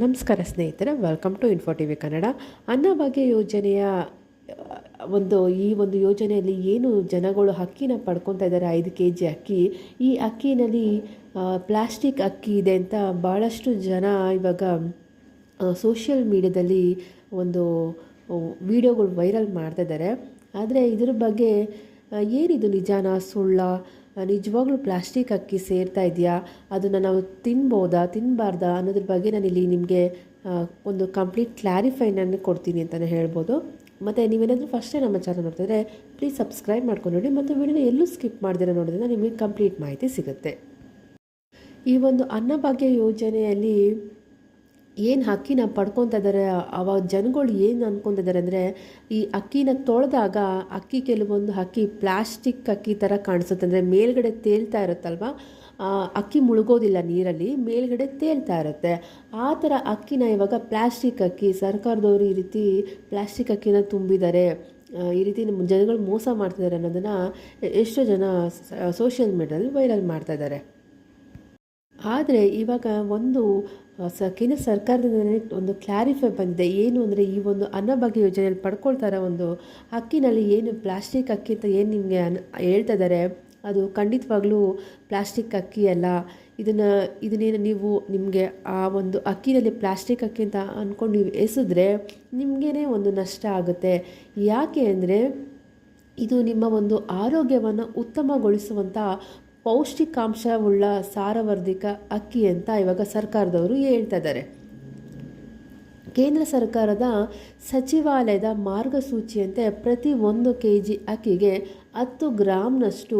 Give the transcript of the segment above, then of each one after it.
ನಮಸ್ಕಾರ ಸ್ನೇಹಿತರೆ welcome to info T V Kannada Annabhagya ಯೋಜನೆಯ, ಒಂದು, ಈ ಒಂದು ಯೋಜನೆಯಲ್ಲಿ ಏನು ಜನಗಳು ಅಕ್ಕಿನ ಪಡ್ಕೊತಾ ಇದ್ದಾರೆ, ಐದು ಕೆ ಜಿ ಅಕ್ಕಿ. ಈ ಅಕ್ಕಿನಲ್ಲಿ ಪ್ಲಾಸ್ಟಿಕ್ ಅಕ್ಕಿ ಇದೆ ಅಂತ ಭಾಳಷ್ಟು ಜನ ಇವಾಗ ಸೋಷಿಯಲ್ ಮೀಡ್ಯಾದಲ್ಲಿ ಒಂದು ವಿಡಿಯೋಗಳು ವೈರಲ್ ಮಾಡ್ತಾ ಇದ್ದಾರೆ. ಆದರೆ ಇದ್ರ ಬಗ್ಗೆ ಏನಿದು ನಿಜಾನ, ಸುಳ್ಳ? ನಿಜವಾಗ್ಲೂ ಪ್ಲಾಸ್ಟಿಕ್ ಅಕ್ಕಿ ಸೇರ್ತಾ ಇದೆಯಾ? ಅದನ್ನು ನಾವು ತಿನ್ಬೋದಾ ತಿನ್ನಬಾರ್ದಾ ಅನ್ನೋದ್ರ ಬಗ್ಗೆ ನಾನು ಇಲ್ಲಿ ನಿಮಗೆ ಒಂದು ಕಂಪ್ಲೀಟ್ ಕ್ಲಾರಿಫೈನನ್ನು ಕೊಡ್ತೀನಿ ಅಂತಲೇ ಹೇಳ್ಬೋದು. ಮತ್ತು ನೀವೇನಾದರೂ ಫಸ್ಟೇ ನಮ್ಮ ಚಾನಲ್ ನೋಡ್ತಿದ್ರೆ ಪ್ಲೀಸ್ ಸಬ್ಸ್ಕ್ರೈಬ್ ಮಾಡ್ಕೊಂಡು ನೋಡಿ ಮತ್ತು ವಿಡಿಯೋನ ಎಲ್ಲೂ ಸ್ಕಿಪ್ ಮಾಡಿದ್ರೆ ನೋಡೋದ್ರಿಂದ ನಿಮಗೆ ಕಂಪ್ಲೀಟ್ ಮಾಹಿತಿ ಸಿಗುತ್ತೆ. ಈ ಒಂದು ಅನ್ನಭಾಗ್ಯ ಯೋಜನೆಯಲ್ಲಿ ಏನು ಅಕ್ಕಿನ ಪಡ್ಕೊತಾ ಇದ್ದಾರೆ ಅವಾಗ ಜನಗಳು ಏನು ಅನ್ಕೊತಿದ್ದಾರೆ ಅಂದರೆ, ಈ ಅಕ್ಕಿನ ತೊಳೆದಾಗ ಅಕ್ಕಿ ಕೆಲವೊಂದು ಅಕ್ಕಿ ಪ್ಲಾಸ್ಟಿಕ್ ಅಕ್ಕಿ ಥರ ಕಾಣಿಸುತ್ತೆ ಅಂದರೆ ಮೇಲ್ಗಡೆ ತೇಲ್ತಾ ಇರುತ್ತಲ್ವ? ಅಕ್ಕಿ ಮುಳುಗೋದಿಲ್ಲ ನೀರಲ್ಲಿ, ಮೇಲ್ಗಡೆ ತೇಲ್ತಾ ಇರುತ್ತೆ. ಆ ಥರ ಅಕ್ಕಿನ ಇವಾಗ ಪ್ಲಾಸ್ಟಿಕ್ ಅಕ್ಕಿ ಸರ್ಕಾರದವರು ಈ ರೀತಿ ಪ್ಲಾಸ್ಟಿಕ್ ಅಕ್ಕಿನ ತುಂಬಿದ್ದಾರೆ ಈ ರೀತಿ ನಮ್ಮ ಜನಗಳು ಮೋಸ ಮಾಡ್ತಿದ್ದಾರೆ ಅನ್ನೋದನ್ನು ಎಷ್ಟೋ ಜನ ಸೋಷಿಯಲ್ ಮೀಡಿಯಾದಲ್ಲಿ ವೈರಲ್ ಮಾಡ್ತಾ ಇದ್ದಾರೆ ಆದರೆ ಇವಾಗ ಒಂದು ಸ, ಕೇಂದ್ರ ಸರ್ಕಾರದಿಂದ ಒಂದು ಕ್ಲಾರಿಫೈ ಬಂದಿದೆ. ಏನು ಅಂದರೆ ಈ ಒಂದು ಅನ್ನಭಾಗ್ಯ ಯೋಜನೆಯಲ್ಲಿ ಪಡ್ಕೊಳ್ತಾರ ಒಂದು ಅಕ್ಕಿನಲ್ಲಿ ಏನು ಪ್ಲಾಸ್ಟಿಕ್ ಅಕ್ಕಿ ಅಂತ ಏನು ನಿಮಗೆ ಹೇಳ್ತಾ ಇದ್ದಾರೆ ಅದು ಖಂಡಿತವಾಗ್ಲೂ ಪ್ಲಾಸ್ಟಿಕ್ ಅಕ್ಕಿ ಅಲ್ಲ. ಇದನ್ನು, ಇದನ್ನೇನು ನೀವು ನಿಮಗೆ ಆ ಒಂದು ಅಕ್ಕಿನಲ್ಲಿ ಪ್ಲಾಸ್ಟಿಕ್ ಅಕ್ಕಿ ಅಂತ ಅಂದ್ಕೊಂಡು ನೀವು ಎಸೆದ್ರೆ ನಿಮಗೇನೇ ಒಂದು ನಷ್ಟ ಆಗುತ್ತೆ. ಯಾಕೆ ಅಂದರೆ ಇದು ನಿಮ್ಮ ಒಂದು ಆರೋಗ್ಯವನ್ನು ಉತ್ತಮಗೊಳಿಸುವಂಥ ಪೌಷ್ಟಿಕಾಂಶವುಳ್ಳ ಸಾರವರ್ಧಿಕ ಅಕ್ಕಿ ಅಂತ ಇವಾಗ ಸರ್ಕಾರದವರು ಹೇಳ್ತಾ ಇದ್ದಾರೆ ಕೇಂದ್ರ ಸರ್ಕಾರದ ಸಚಿವಾಲಯದ ಮಾರ್ಗಸೂಚಿಯಂತೆ ಪ್ರತಿ ಒಂದು ಕೆ ಜಿ ಅಕ್ಕಿಗೆ ಹತ್ತು ಗ್ರಾಮ್ನಷ್ಟು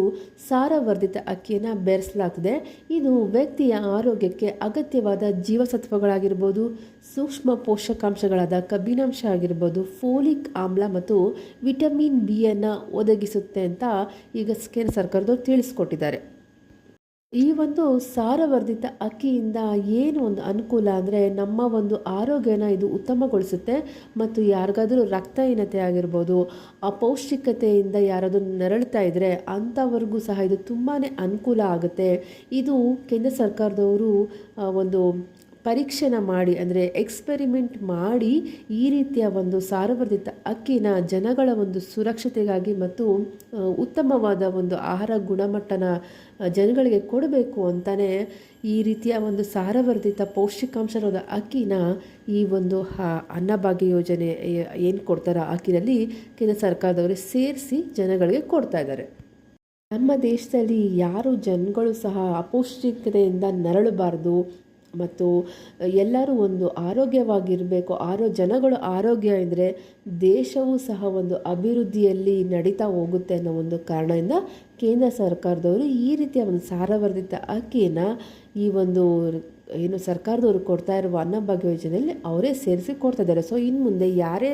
ಸಾರವರ್ಧಿತ ಅಕ್ಕಿಯನ್ನು ಬೆರೆಸಲಾಗ್ತದೆ. ಇದು ವ್ಯಕ್ತಿಯ ಆರೋಗ್ಯಕ್ಕೆ ಅಗತ್ಯವಾದ ಜೀವಸತ್ವಗಳಾಗಿರ್ಬೋದು, ಸೂಕ್ಷ್ಮ ಪೋಷಕಾಂಶಗಳಾದ ಕಬ್ಬಿನಾಂಶ ಆಗಿರ್ಬೋದು, ಫೋಲಿಕ್ ಆಮ್ಲ ಮತ್ತು ವಿಟಮಿನ್ ಬಿಯನ್ನು ಒದಗಿಸುತ್ತೆ ಅಂತ ಈಗ ಕೇಂದ್ರ ಸರ್ಕಾರದವರು ತಿಳಿಸ್ಕೊಟ್ಟಿದ್ದಾರೆ. ಈ ಒಂದು ಸಾರವರ್ಧಿತ ಅಕ್ಕಿಯಿಂದ ಏನು ಒಂದು ಅನುಕೂಲ ಅಂದರೆ ನಮ್ಮ ಒಂದು ಆರೋಗ್ಯನ ಇದು ಉತ್ತಮಗೊಳಿಸುತ್ತೆ ಮತ್ತು ಯಾರಿಗಾದರೂ ರಕ್ತಹೀನತೆ ಆಗಿರ್ಬೋದು, ಅಪೌಷ್ಟಿಕತೆಯಿಂದ ಯಾರಾದರೂ ನರಳ್ತಾ ಇದ್ದರೆ ಅಂಥವ್ರಿಗೂ ಸಹ ಇದು ತುಂಬಾ ಅನುಕೂಲ ಆಗುತ್ತೆ. ಇದು ಕೇಂದ್ರ ಸರ್ಕಾರದವರು ಒಂದು ಪರೀಕ್ಷೆನ ಮಾಡಿ, ಅಂದರೆ ಎಕ್ಸ್ಪೆರಿಮೆಂಟ್ ಮಾಡಿ ಈ ರೀತಿಯ ಒಂದು ಸಾರವರ್ಧಿತ ಅಕ್ಕಿನ ಜನಗಳ ಒಂದು ಸುರಕ್ಷತೆಗಾಗಿ ಮತ್ತು ಉತ್ತಮವಾದ ಒಂದು ಆಹಾರ ಗುಣಮಟ್ಟನ ಜನಗಳಿಗೆ ಕೊಡಬೇಕು ಅಂತಲೇ ಈ ರೀತಿಯ ಒಂದು ಸಾರವರ್ಧಿತ ಪೌಷ್ಟಿಕಾಂಶದ ಅಕ್ಕಿನ ಈ ಒಂದು ಅನ್ನಭಾಗ್ಯ ಯೋಜನೆ ಏನು ಕೊಡ್ತಾರೋ ಅಕ್ಕಿನಲ್ಲಿ ಕೇಂದ್ರ ಸರ್ಕಾರದವರು ಸೇರಿಸಿ ಜನಗಳಿಗೆ ಕೊಡ್ತಾ ಇದ್ದಾರೆ. ನಮ್ಮ ದೇಶದಲ್ಲಿ ಯಾರು ಜನಗಳು ಸಹ ಅಪೌಷ್ಟಿಕತೆಯಿಂದ ನರಳಬಾರ್ದು ಮತ್ತು ಎಲ್ಲರೂ ಒಂದು ಆರೋಗ್ಯವಾಗಿರಬೇಕು. ಆರೋ, ಜನಗಳು ಆರೋಗ್ಯ ಇದ್ದರೆ ದೇಶವೂ ಸಹ ಒಂದು ಅಭಿವೃದ್ಧಿಯಲ್ಲಿ ನಡೀತಾ ಹೋಗುತ್ತೆ ಅನ್ನೋ ಒಂದು ಕಾರಣದಿಂದ ಕೇಂದ್ರ ಸರ್ಕಾರದವರು ಈ ರೀತಿಯ ಒಂದು ಸಾರವರ್ಧಿತ ಅಕ್ಕಿಯನ್ನು ಈ ಒಂದು ಏನು ಸರ್ಕಾರದವರು ಕೊಡ್ತಾ ಇರುವ ಅನ್ನಭಾಗ್ಯ ಯೋಜನೆಯಲ್ಲಿ ಅವರೇ ಸೇರಿಸಿ ಕೊಡ್ತಾ ಇದ್ದಾರೆ. ಸೊ ಇನ್ನು ಮುಂದೆ ಯಾರೇ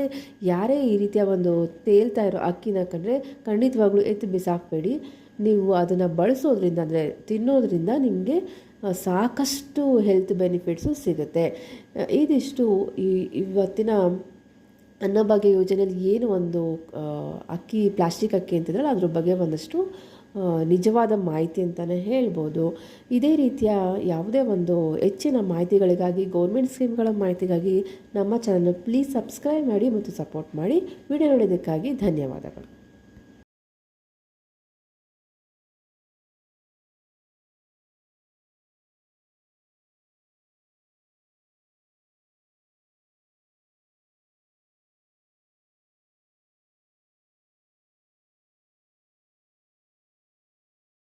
ಯಾರೇ ಈ ರೀತಿಯ ಒಂದು ತೇಲ್ತಾ ಇರೋ ಅಕ್ಕಿನ ಕಂಡ್ರೆ ಖಂಡಿತವಾಗ್ಲೂ ಎತ್ತು ಬಿಸಾಕಬೇಡಿ. ನೀವು ಅದನ್ನು ಬಳಸೋದ್ರಿಂದ ಅಂದರೆ ತಿನ್ನೋದ್ರಿಂದ ನಿಮಗೆ ಸಾಕಷ್ಟು ಹೆಲ್ತ್ ಬೆನಿಫಿಟ್ಸು ಸಿಗುತ್ತೆ. ಇದಿಷ್ಟು ಈ ಇವತ್ತಿನ ಅನ್ನಭಾಗ್ಯ ಯೋಜನೆಯಲ್ಲಿ ಏನು ಒಂದು ಅಕ್ಕಿ ಪ್ಲಾಸ್ಟಿಕ್ ಅಕ್ಕಿ ಅಂತಿದ್ರಲ್ಲ, ಅದ್ರ ಬಗ್ಗೆ ಒಂದಷ್ಟು ನಿಜವಾದ ಮಾಹಿತಿ ಅಂತಲೇ ಹೇಳ್ಬೋದು. ಇದೇ ರೀತಿಯ ಯಾವುದೇ ಒಂದು ಹೆಚ್ಚಿನ ಮಾಹಿತಿಗಳಿಗಾಗಿ ಗೌರ್ಮೆಂಟ್ ಸ್ಕೀಮ್ಗಳ ಮಾಹಿತಿಗಾಗಿ ನಮ್ಮ ಚಾನಲ್ ಪ್ಲೀಸ್ ಸಬ್ಸ್ಕ್ರೈಬ್ ಮಾಡಿ ಮತ್ತು ಸಪೋರ್ಟ್ ಮಾಡಿ. ವಿಡಿಯೋ ನೋಡೋದಕ್ಕಾಗಿ ಧನ್ಯವಾದಗಳು.